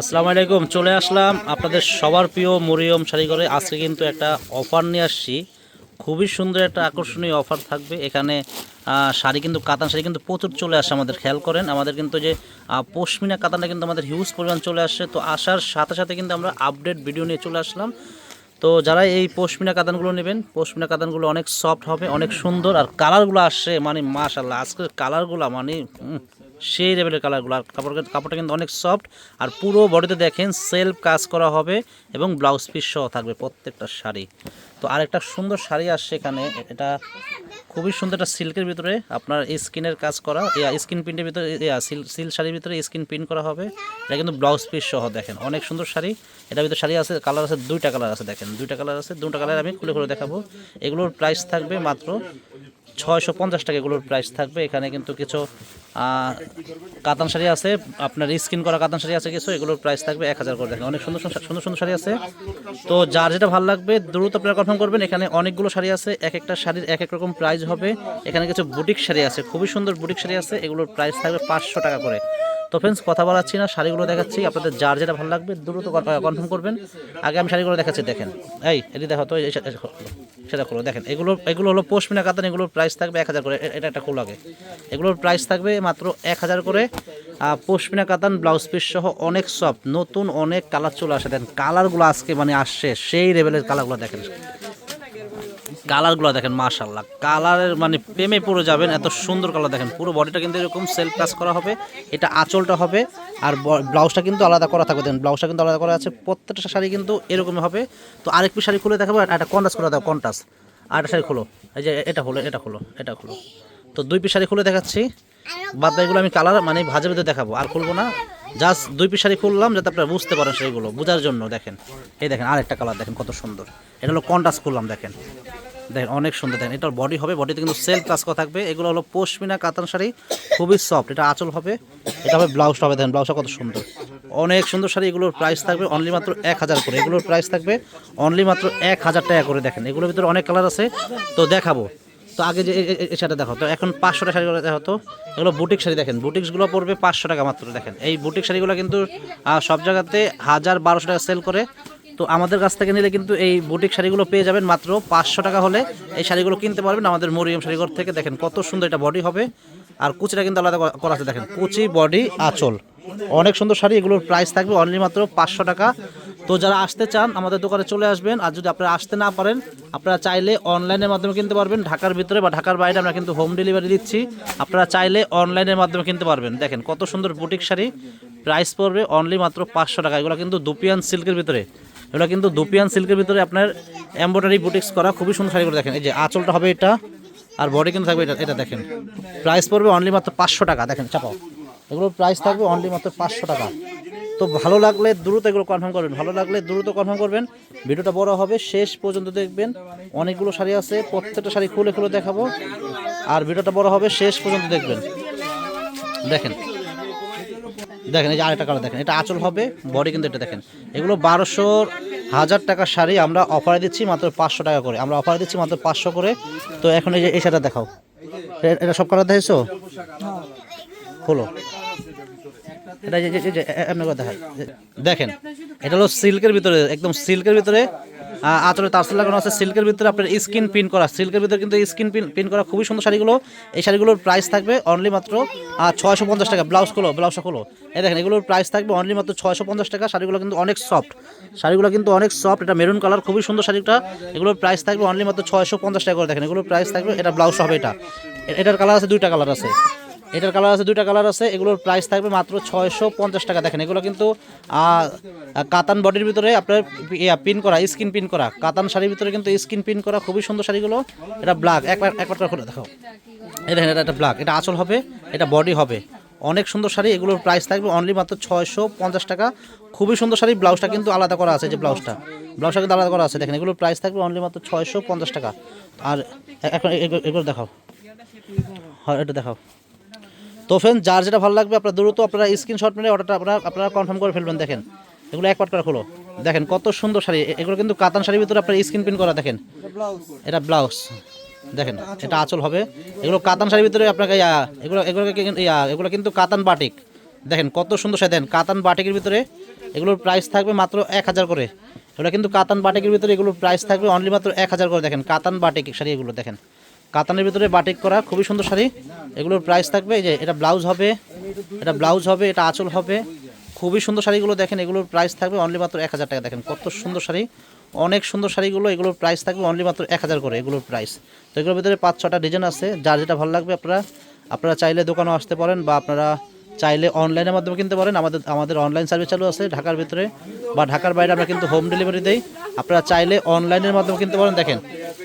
আসসালামু আলাইকুম, চলে আসলাম আপনাদের সবার প্রিয় মরিয়ম শাড়িঘরে। আজকে কিন্তু একটা অফার নিয়ে আসছি। খুবই সুন্দর একটা আকর্ষণীয় অফার থাকবে। এখানে শাড়ি কিন্তু, কাতান শাড়ি কিন্তু প্রচুর চলে আসে আমাদের, খেয়াল করেন। আমাদের কিন্তু যে পশমিনা কাতানটা কিন্তু আমাদের হিউজ পরিমাণ চলে আসছে। তো আসার সাথে সাথে কিন্তু আমরা আপডেট ভিডিও নিয়ে চলে আসলাম। তো যারা এই পশমিনা কাতানগুলো নেবেন, পশমিনা কাতানগুলো অনেক সফট হবে, অনেক সুন্দর। আর কালারগুলো আসছে মানে মাশাল্লাহ আজকের কালারগুলো মানে সেই লেভেলের কালারগুলো আর কাপড় কাপড়টা কিন্তু অনেক সফট আর পুরো বডিতে দেখেন সেলফ কাজ করা হবে এবং ব্লাউজ পিস সহ থাকবে প্রত্যেকটা শাড়ি। তো আরেকটা সুন্দর শাড়ি আসছে এখানে, এটা খুবই সুন্দর একটা সিল্কের ভিতরে আপনার স্কিনের কাজ করা স্কিন প্রিন্টের ভিতরে সিল শাড়ির ভিতরে স্কিন প্রিন্ট করা হবে। এটা কিন্তু ব্লাউজ পিস সহ দেখেন, অনেক সুন্দর শাড়ি। এটার ভিতরে শাড়ি আছে কালার আছে, দুইটা কালার আছে দেখেন, দুইটা কালার আছে দুটো কালার আমি খুলে খুলে দেখাবো। এগুলোর প্রাইস থাকবে মাত্র ছয়শো পঞ্চাশ টাকা এগুলোর প্রাইস থাকবে। এখানে কিন্তু কিছু কাতান শাড়ি আছে, আপনার স্কিন করা কাতান শাড়ি আছে কিছু, এগুলোর প্রাইস থাকবে এক হাজার করে দেখেন অনেক সুন্দর সুন্দর সুন্দর সুন্দর শাড়ি আছে। তো যার যেটা ভালো লাগবে, দ্রুত আপনারা কনফার্ম করবেন, এখানে অনেকগুলো শাড়ি আছে, এক একটা শাড়ির এক এক রকম প্রাইস হবে। এখানে কিছু বুটিক শাড়ি আছে, খুবই সুন্দর বুটিক শাড়ি আছে, এগুলোর প্রাইস থাকবে পাঁচশো টাকা করে। তো ফ্রেন্ডস কথা বলাচ্ছি না, শাড়িগুলো দেখাচ্ছি, আপনাদের যার যেটা ভালো লাগবে, দ্রুত কনফার্ম করবেন। আগে আমি শাড়িগুলো দেখাচ্ছি, দেখেন। এই, এটি দেখো তো সেটা করো দেখেন। এগুলো এগুলো হলো পশমিনা কাতান, এগুলোর প্রাইস থাকবে এক হাজার করে। এটা একটা খুব লাগে এগুলোর প্রাইস থাকবে মাত্র এক হাজার করে। পশমিনা কাতান ব্লাউজ পিস সহ অনেক সফট নতুন অনেক কালার চলে আসে। দেন কালারগুলো আজকে মানে আসছে, সেই লেভেলের কালারগুলো দেখেন। কালারগুলো দেখেন মাশাল্লাহ কালারের মানে প্রেমে পুরো যাবেন, এত সুন্দর কালার দেখেন। পুরো বডিটা কিন্তু এরকম সেলফ কাজ করা হবে, এটা আঁচলটা হবে, আর ব্লাউজটা কিন্তু আলাদা করা থাকবে। দেখেন ব্লাউজটা কিন্তু আলাদা করা আছে, প্রত্যেকটা শাড়ি কিন্তু এরকম হবে। তো আরেক পিস শাড়ি খুলে দেখাবো, আর একটা কন্টাস করে দেখো কন্টাস আর একটা শাড়ি খুলো, এই যে এটা হলো, এটা খুলো এটা খুলো। তো দুই পিস শাড়ি খুলে দেখাচ্ছি। বাদ বাকিগুলো আমি কালার মানে ভাজে ভেজে দেখাবো। আর খুলবো না। জাস্ট দুই পিস শাড়ি খুললাম, যাতে আপনারা বুঝতে পারেন সেইগুলো বোঝার জন্য, দেখেন। এই দেখেন, আরেকটা কালার দেখেন কত সুন্দর। এটা হলো কন্টাস খুললাম, দেখেন। দেখেন, অনেক সুন্দর। দেখেন, এটার বডি হবে বডিতে কিন্তু সেলফ কাজ করা থাকবে। এগুলো হলো পশমিনা কাতান শাড়ি, খুবই সফট এটা আঁচল হবে। এটা হবে ব্লাউজটা হবে, দেখেন ব্লাউজটা কত সুন্দর। অনেক সুন্দর শাড়ি, এগুলোর প্রাইস থাকবে অনলি মাত্র এক হাজার করে। এগুলোর প্রাইস থাকবে অনলি মাত্র এক হাজার টাকা করে, দেখেন। এগুলোর ভিতরে অনেক কালার আছে। তো দেখাবো। তো আগে যে এ- এ- এ- শাড়িটা দেখো। তো এখন পাঁচশো টাকা শাড়িগুলো দেখো তো। এগুলো বুটিক শাড়ি দেখেন। বুটিক্সগুলো পড়বে পাঁচশো টাকা মাত্র, দেখেন। এই বুটিক শাড়িগুলো কিন্তু সব জায়গাতে হাজার বারোশো টাকা সেল করে। তো আমাদের কাছ থেকে নিলে কিন্তু এই বুটিক শাড়িগুলো পেয়ে যাবেন মাত্র পাঁচশো টাকা হলে। এই শাড়িগুলো কিনতে পারবেন আমাদের মরিয়ম শাড়িঘর থেকে। দেখেন কত সুন্দর এটা বডি হবে। আর কুচিটা কিন্তু আলাদা করা আছে, দেখেন। কুচি বডি আঁচল। অনেক সুন্দর শাড়ি, এগুলোর প্রাইস থাকবে অনলি মাত্র পাঁচশো টাকা। তো যারা আসতে চান, আমাদের দোকানে চলে আসবেন। আর যদি আপনারা আসতে না পারেন, আপনারা চাইলে অনলাইনের মাধ্যমে কিনতে পারবেন। ঢাকার ভিতরে বা ঢাকার বাইরে আমরা কিন্তু হোম ডেলিভারি দিচ্ছি। আপনারা চাইলে অনলাইনের মাধ্যমে কিনতে পারবেন। দেখেন কত সুন্দর বুটিক শাড়ি। প্রাইস পড়বে অনলি মাত্র পাঁচশো টাকা। এগুলো কিন্তু দুপিয়ান সিল্কের ভিতরে। এগুলো কিন্তু দুপিয়ান সিল্কের ভিতরে আপনার এম্ব্রয়ডারি বুটিক্স করা। খুবই সুন্দর শাড়িগুলো দেখেন। এই যে আঁচলটা হবে এটা। আর বডি কিন্তু থাকবে এটা এটা দেখেন। প্রাইস পড়বে অনলি মাত্র পাঁচশো টাকা। দেখেন, চাপাও। এগুলোর প্রাইস থাকবে অনলি মাত্র পাঁচশো টাকা। তো ভালো লাগলে দ্রুত এগুলো কনফার্ম করবেন। ভালো লাগলে দ্রুত কনফার্ম করবেন। ভিডিওটা বড় হবে, শেষ পর্যন্ত দেখবেন। অনেকগুলো শাড়ি আছে, প্রত্যেকটা শাড়ি খুলে খুলে দেখাবো। আর ভিডিওটা বড় হবে, শেষ পর্যন্ত দেখবেন। দেখেন। দেখেন, এই যে আরেকটা কালার দেখেন। এটা আঁচল হবে বডি কিন্তু এটা দেখেন। এগুলো বারোশো হাজার টাকার শাড়ি আমরা অফারে দিচ্ছি মাত্র পাঁচশো টাকা করে। আমরা অফারে দিচ্ছি মাত্র পাঁচশো করে। তো এখন এই যে, এই শাড়িটা দেখাও। এটা সব কালার দেখেছ হলো। এটা এমনি দেখায় দেখেন এটা হলো সিল্কের ভিতরে একদম সিল্কের ভিতরে আঁচলে তারসেল লাগানো আছে। সিল্কের ভিতরে আপনার স্কিন প্রিন্ট করা। সিল্কের ভিতরে কিন্তু স্কিন প্রিন্ট করা খুবই সুন্দর শাড়িগুলো। এই শাড়িগুলোর প্রাইস থাকবে অনলি মাত্র ছয়শো পঞ্চাশ টাকা। ব্লাউজ খোলো ব্লাউজটা খোলো। এই দেখেন এগুলোর প্রাইস থাকবে অনলি মাত্র ছয়শো পঞ্চাশ টাকা। শাড়িগুলো কিন্তু অনেক সফট শাড়িগুলো কিন্তু অনেক সফট এটা মেরুন কালার খুবই সুন্দর শাড়িটা। এগুলোর প্রাইস থাকবে অনলি মাত্র ছয়শো পঞ্চাশ টাকা করে। দেখেন এগুলোর প্রাইস থাকবে এটা ব্লাউজ হবে এটা। এটার কালার আছে দুইটা কালার আছে। এটার কালার আছে, দুইটা কালার আছে। এগুলোর প্রাইস থাকবে মাত্র ছয়শো পঞ্চাশ টাকা। দেখেন, এগুলো কিন্তু কাতান বডির ভিতরে আপনার পিন করা স্কিন পিন করা। কাতান শাড়ির ভিতরে কিন্তু স্কিন পিন করা, খুবই সুন্দর শাড়িগুলো। এটা ব্ল্যাক একবার একবার করে দেখাও। এই দেখেন, এটা একটা ব্ল্যাক এটা আঁচল হবে, এটা বডি হবে। অনেক সুন্দর শাড়ি, এগুলোর প্রাইস থাকবে অনলি মাত্র ছয়শো পঞ্চাশ টাকা। খুবই সুন্দর শাড়ি, ব্লাউজটা কিন্তু আলাদা করা আছে যে ব্লাউজটা। ব্লাউজটা কিন্তু আলাদা করা আছে। দেখেন, এগুলোর প্রাইস থাকবে অনলি মাত্র ছয়শো পঞ্চাশ টাকা। আর এখন এগুলো দেখাও। হ্যাঁ এটা দেখাও। তো ফ্রেন্ড যার যেটা ভালো লাগবে, আপনার দ্রুত আপনারা স্ক্রিনশট মেরে অর্ডারটা আপনারা আপনারা কনফার্ম করে ফেলবেন, দেখেন। এগুলো এক পাট করে খোলো। দেখেন, কত সুন্দর শাড়ি। এগুলো কিন্তু কাতান শাড়ির ভিতরে আপনার স্ক্রিন প্রিন্ট করা, দেখেন। এটা ব্লাউজ দেখেন, এটা আঁচল হবে। এগুলো কাতান শাড়ির ভিতরে আপনাকে এগুলো এগুলো এগুলো কিন্তু কাতান বাটিক দেখেন, কত সুন্দর শাড়ি, দেখেন, কাতান বাটিকের ভিতরে এগুলোর প্রাইস থাকবে মাত্র এক হাজার করে। এগুলো কিন্তু কাতান বাটিকের ভিতরে এগুলোর প্রাইস থাকবে অনলি মাত্র এক হাজার করে, দেখেন, কাতান বাটিক শাড়ি এগুলো, দেখেন। কাতানের ভিতরে বাটিক করা, খুবই সুন্দর শাড়ি। এগুলোর প্রাইস থাকবে যে এটা ব্লাউজ হবে, এটা ব্লাউজ হবে, এটা আঁচল হবে। খুবই সুন্দর শাড়িগুলো দেখেন, এগুলোর প্রাইস থাকবে অনলি মাত্র এক হাজার টাকা। দেখেন কত সুন্দর শাড়ি, অনেক সুন্দর শাড়িগুলো, এগুলোর প্রাইস থাকবে অনলি মাত্র এক হাজার করে এগুলোর প্রাইস তো এগুলোর ভিতরে পাঁচ ছটা ডিজাইন আছে, যার যেটা ভালো লাগবে আপনারা আপনারা চাইলে দোকানেও আসতে পারেন বা আপনারা চাইলে অনলাইনের মাধ্যমে কিনতে পারেন। আমাদের আমাদের অনলাইন সার্ভিস চালু আছে ঢাকার ভিতরে বা ঢাকার বাইরে আমরা কিন্তু হোম ডেলিভারি দেই। আপনারা চাইলে অনলাইনের মাধ্যমে কিনতে পারেন। দেখেন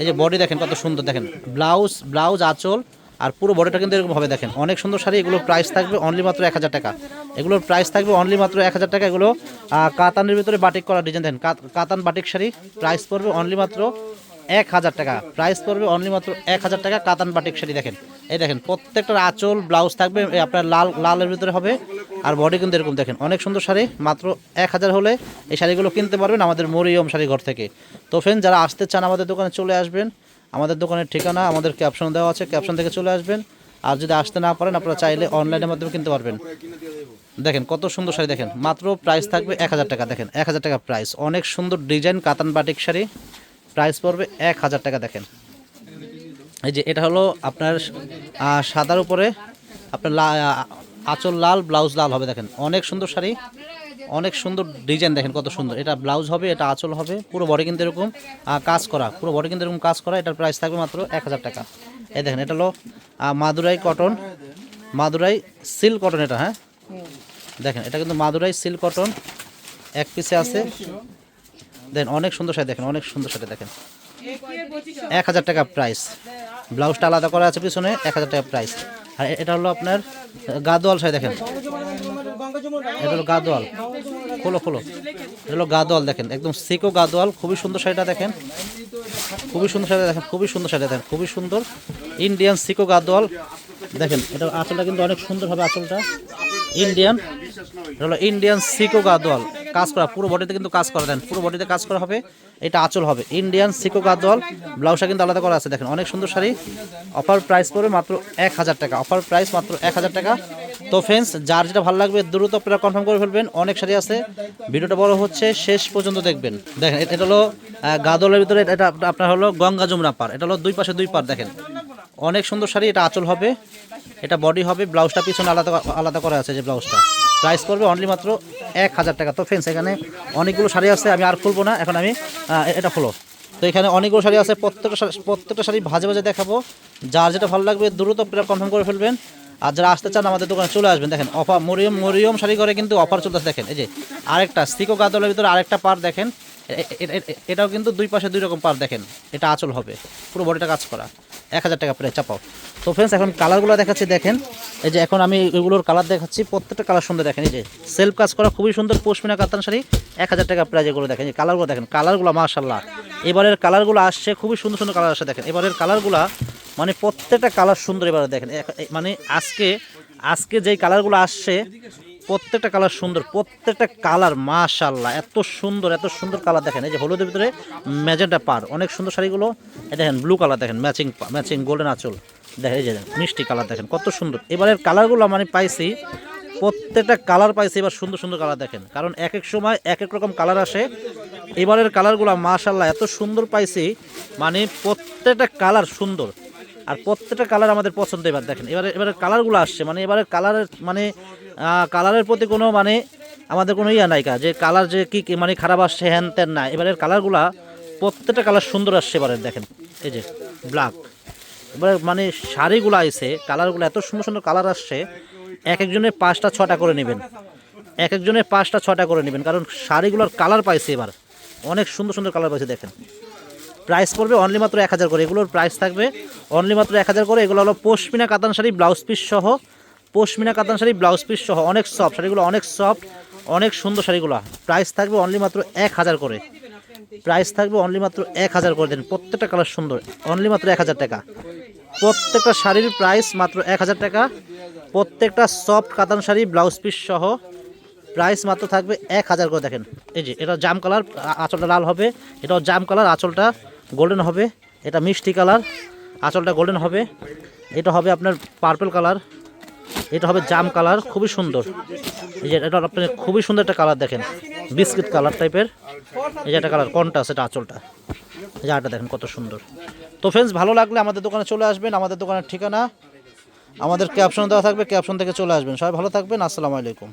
এই যে বডি দেখেন কত সুন্দর, দেখেন। ব্লাউজ ব্লাউজ আঁচল, আর পুরো বডিটা কিন্তু এরকম হবে, দেখেন। অনেক সুন্দর শাড়ি এগুলোর প্রাইস থাকবে অনলি মাত্র এক হাজার টাকা। এগুলোর প্রাইস থাকবে অনলি মাত্র এক হাজার টাকা। এগুলো কাতানের ভিতরে বাটিক করা ডিজাইন দেখেন। কাতান বাটিক শাড়ি প্রাইস পড়বে অনলি মাত্র এক হাজার টাকা। প্রাইস পড়বে অনলি মাত্র এক হাজার টাকা কাতান বাটিক শাড়ি, দেখেন। এই দেখেন, প্রত্যেকটার আঁচল ব্লাউজ থাকবে আপনার লাল, লালের ভিতরে হবে। আর বডি কিন্তু এরকম, দেখেন, অনেক সুন্দর শাড়ি, মাত্র এক হাজার হলে এই শাড়িগুলো কিনতে পারবেন আমাদের মরিয়ম শাড়ি ঘর থেকে। তো ফ্রেন্ড যারা আসতে চান আমাদের দোকানে চলে আসবেন। আমাদের দোকানের ঠিকানা, আমাদের ক্যাপশন দেওয়া আছে ক্যাপশন থেকে চলে আসবেন। আর যদি আসতে না পারেন, আপনারা চাইলে অনলাইনের মাধ্যমে কিনতে পারবেন। দেখেন, কত সুন্দর শাড়ি, দেখেন, মাত্র প্রাইস থাকবে এক হাজার টাকা, দেখেন, এক হাজার টাকা প্রাইস অনেক সুন্দর ডিজাইন কাতান বাটিক শাড়ি। প্রাইস পড়বে এক হাজার টাকা, দেখেন। এই যে এটা হলো আপনার সাদার উপরে আপনার আঁচল লাল, ব্লাউজ লাল হবে, দেখেন। অনেক সুন্দর শাড়ি, অনেক সুন্দর ডিজাইন, দেখেন কত সুন্দর। এটা ব্লাউজ হবে, এটা আঁচল হবে, পুরো বডি কিন্তু এরকম কাজ করা, পুরো বডি কিন্তু এরকম কাজ করা, এটার প্রাইস থাকবে মাত্র এক হাজার টাকা। এই দেখেন, এটা হলো Madurai cotton Madurai silk cotton এটা হ্যাঁ? দেখেন, এটা কিন্তু মাদুরাই সিল্ক কটন এক পিসে আছে। দেখেন অনেক সুন্দর শাড়ি দেখেন অনেক সুন্দর শাড়ি দেখেন। এক হাজার টাকা প্রাইস ব্লাউজটা আলাদা করা আছে পিছনে এক হাজার টাকা প্রাইস আর এটা হলো আপনার গাদোয়াল শাড়ি দেখেন। এটা হলো গাদোয়াল। খোলো খোলো। এটা হলো গাদোয়াল দেখেন একদম সিকো গাদোয়াল। খুবই সুন্দর শাড়িটা দেখেন। খুবই সুন্দর শাড়ি দেখেন খুবই সুন্দর শাড়ি দেখেন খুবই সুন্দর। Indian sico Gadwal. দেখেন এটা আঁচলটা কিন্তু অনেক সুন্দর হবে আঁচলটা। ইন্ডিয়ান হলো ইন্ডিয়ান সিকো গাদোয়াল কাজ করা, পুরো বডিতে কিন্তু কাজ করা, দেন। পুরো বডিতে কাজ করা হবে, এটা আঁচল হবে। ইন্ডিয়ান সিকো গাদোয়াল ব্লাউজটা কিন্তু আলাদা করা আছে, দেখেন। অনেক সুন্দর শাড়ি। অফার প্রাইস পড়বে মাত্র এক হাজার টাকা। অফার প্রাইস মাত্র এক হাজার টাকা। তো ফ্রেন্ডস যার যেটা ভালো লাগবে, দ্রুত আপনারা কনফার্ম করে ফেলবেন। অনেক শাড়ি আছে। ভিডিওটা বড় হচ্ছে, শেষ পর্যন্ত দেখবেন। দেখেন এটা হলো গাদলের ভিতরে এটা আপনার হলো গঙ্গা যমুনা পার। এটা হলো দুই পাশে দুই পার, দেখেন। অনেক সুন্দর শাড়ি, এটা আঁচল হবে। এটা বডি হবে ব্লাউজটা পিছনে আলাদা আলাদা করা আছে যে ব্লাউজটা প্রাইস করবে অনলি মাত্র এক হাজার টাকা। তো ফ্রেন্ডস এখানে অনেকগুলো শাড়ি আছে, আমি আর খুলবো না। এখন আমি এটা খুলো। তো এখানে অনেকগুলো শাড়ি আছে, প্রত্যেকটা প্রত্যেকটা শাড়ি ভাজে ভাজে দেখাবো। যার যেটা ভালো লাগবে, দ্রুত কনফার্ম করে ফেলবেন। আর যারা আসতে চান আমাদের দোকানে চলে আসবেন, দেখেন, অফার মরিয়ম মরিয়ম শাড়ি করে কিন্তু অফার চলতেছে, দেখেন, এই যে আরেকটা সিকো গাদলের ভিতরে আরেকটা পার, দেখেন এটাও কিন্তু দুই পাশে দুই রকম পার, দেখেন, এটা আচল হবে, পুরো বডিটা কাজ করা, এক হাজার টাকা প্রায় চাপাও। তো ফ্রেন্ডস এখন কালারগুলো দেখাচ্ছি, দেখেন, এই যে এখন আমি এগুলোর কালার দেখাচ্ছি, প্রত্যেকটা কালার সুন্দর, দেখেন, এই যে সেলফ কাজ করা খুবই সুন্দর পশমিনা কাতান শাড়ি, এক হাজার টাকা প্রাইজ এগুলো, দেখেন, এই কালারগুলো দেখেন কালারগুলো মাশাল্লাহ এবারের কালারগুলো আসছে, খুবই সুন্দর সুন্দর কালার আসছে, দেখেন, এবারের কালারগুলো মানে প্রত্যেকটা কালার সুন্দর এবারে দেখেন। মানে আজকে আজকে যেই কালারগুলো আসছে, প্রত্যেকটা কালার সুন্দর, প্রত্যেকটা কালার মাশাল্লাহ এত সুন্দর এত সুন্দর কালার দেখেন। এই যে হলুদের ভিতরে ম্যাজেন্টা পার, অনেক সুন্দর শাড়িগুলো। এই দেখেন ব্লু কালার দেখেন ম্যাচিং ম্যাচিং গোল্ডেন আঁচল। দেখেন, এই যে মিষ্টি কালার দেখেন, কত সুন্দর। এবারের কালারগুলো মানে পাইছি, প্রত্যেকটা কালার পাইছি, এবার সুন্দর সুন্দর কালার দেখেন। কারণ এক এক সময় এক এক রকম কালার আসে। এবারের কালারগুলো মাশাল্লাহ এত সুন্দর পাইছি মানে প্রত্যেকটা কালার সুন্দর। আর প্রত্যেকটা কালার আমাদের পছন্দ। এবার দেখেন, এবারে এবারে কালারগুলো আসছে মানে এবারে কালারের মানে কালারের প্রতি কোনো মানে আমাদের কোনো ইয়া নাইকা যে কালার যে কি মানে খারাপ আসছে, হ্যান ত্যান না এবারের কালারগুলা প্রত্যেকটা কালার সুন্দর আসছে এবারে, দেখেন, এই যে ব্ল্যাক এবারে মানে শাড়িগুলো আইছে কালারগুলো এত সুন্দর সুন্দর কালার আসছে, এক একজনের পাঁচটা, ছটা করে নেবেন। এক একজনের পাঁচটা, ছটা করে নেবেন, কারণ শাড়িগুলোর কালার পাইছে এবার। অনেক সুন্দর সুন্দর কালার পাইছে, দেখেন। প্রাইস পড়বে অনলি মাত্র এক হাজার করে। এগুলোর প্রাইস থাকবে অনলি মাত্র এক হাজার করে। এগুলো হলো পশমিনা কাতান শাড়ি ব্লাউজ পিস সহ। পশমিনা কাতান শাড়ি ব্লাউজ পিস সহ। অনেক সফট শাড়িগুলো, অনেক সফট অনেক সুন্দর শাড়িগুলো। প্রাইস থাকবে অনলি মাত্র এক হাজার করে। প্রাইস থাকবে অনলি মাত্র এক হাজার করে। দেন প্রত্যেকটা কালার সুন্দর। অনলি মাত্র এক হাজার টাকা। প্রত্যেকটা শাড়ির প্রাইস মাত্র এক হাজার টাকা। প্রত্যেকটা soft katan sari blouse piece সহ। প্রাইস মাত্র থাকবে এক হাজার করে। দেখেন, এই যে, এটা জাম কালার আঁচলটা লাল হবে। এটাও জাম কালার আঁচলটা গোল্ডেন হবে, এটা মিষ্টি কালার, আঁচলটা গোল্ডেন হবে, এটা হবে আপনার পার্পল কালার, এটা হবে জাম কালার, খুবই সুন্দর। এই যে এটা আপনি খুবই সুন্দর একটা কালার দেখেন, বিস্কিট কালার টাইপের এই যে একটা কালার কোনটা আছে এটা আঁচলটা। এই যে আটা দেখেন কত সুন্দর। তো ফ্রেন্ডস ভালো লাগলে আমাদের দোকানে চলে আসবেন, আমাদের দোকানের ঠিকানা, আমাদের ক্যাপশন দেওয়া থাকবে ক্যাপশন থেকে চলে আসবেন। সবাই ভালো থাকবেন, আসসালামু আলাইকুম।